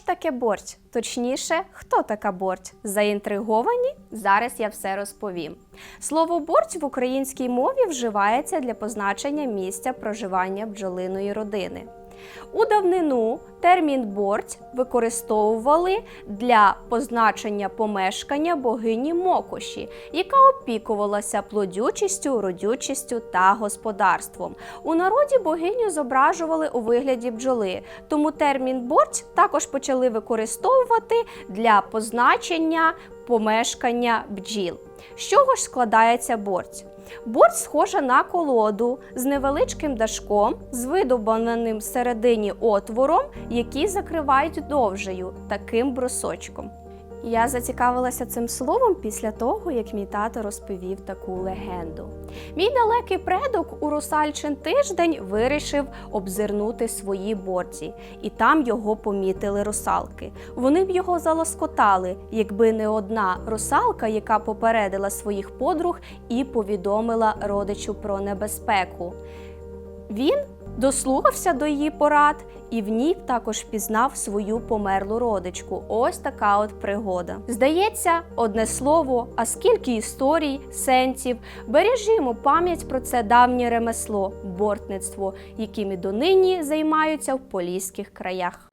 таке борщ? Точніше, хто така борщ? Заінтриговані? Зараз я все розповім. Слово борщ в українській мові вживається для позначення місця проживання бджолиної родини. У давнину термін борщ використовували для позначення помешкання богині Мокоші, яка опікувалася плодючістю, родючістю та господарством. У народі богиню зображували у вигляді бджоли, тому термін борщ також почали використовувати для позначення помешкання бджіл. З чого ж складається борць? Борщ схожа на колоду з невеличким дашком, з видобаним всередині отвором, який закривають довжею, таким брусочком. Я зацікавилася цим словом після того, як мій тато розповів таку легенду. Мій далекий предок у русальчин тиждень вирішив обзирнути свої борці, і там його помітили русалки. Вони б його залоскотали, якби не одна русалка, яка попередила своїх подруг і повідомила родичу про небезпеку. Він дослухався до її порад і в ній також впізнав свою померлу родичку. Ось така от пригода. Здається, одне слово, а скільки історій, сенсів. Бережімо пам'ять про це давнє ремесло, бортництво, яким і донині займаються в поліських краях.